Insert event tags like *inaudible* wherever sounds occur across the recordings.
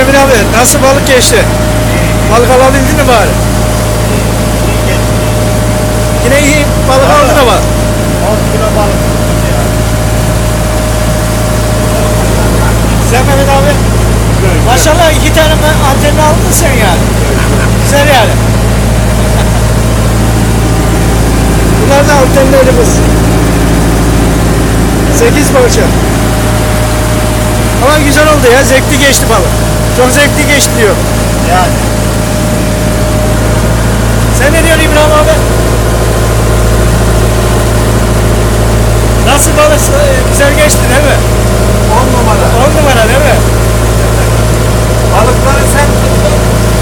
Emin abi nasıl balık geçti? Balık alabildin mi bari? Yine iyi balık aldın ama. 10 kilo balık tuttum ya. Sen Mehmet abi. Maşallah iki tane antenini aldın sen yani. Güzel yani. *laughs* Bunlar da antenlerimiz. Sekiz parça. Ama güzel oldu ya. Zevkli geçti balık. Çok zevkli geçti diyor. Yani. Sen ne diyorsun İbrahim abi? Nasıl balık? Ee, Güzel geçti değil mi? 10 numara. On numara değil mi? Balıkları sen tuttun.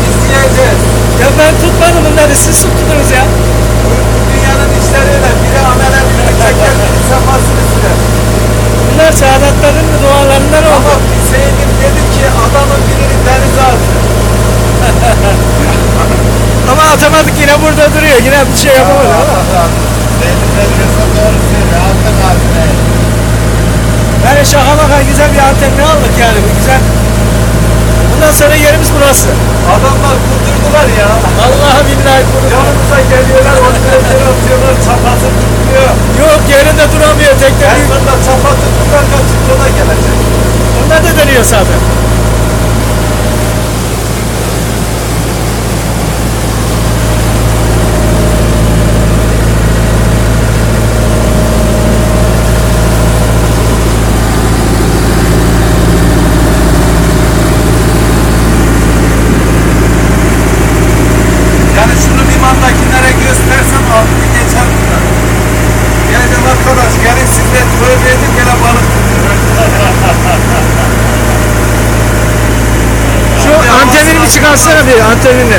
İzleyeceğiz. Ya ben tutmadım bunları siz tuttunuz ya. Atamadık yine burada duruyor. Yine bir şey yapamadı ama. Yani şaka maka güzel bir antenini aldık yani. Bu güzel. Bundan sonra yerimiz burası. Adamlar kurdurdular ya. Vallahi billahi bunu. Yanımıza geliyorlar, oturuyorlar, atıyorlar, çapası tutmuyor. Yok yerinde duramıyor tekne. En sonunda çapa tuttuklar kaçıp yola gelecek. Onlar da dönüyor zaten. Çıkarsana bir antenini.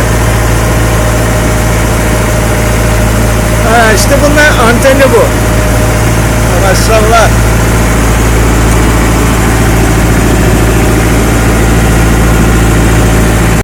Ha işte bunlar anteni bu. Maşallah.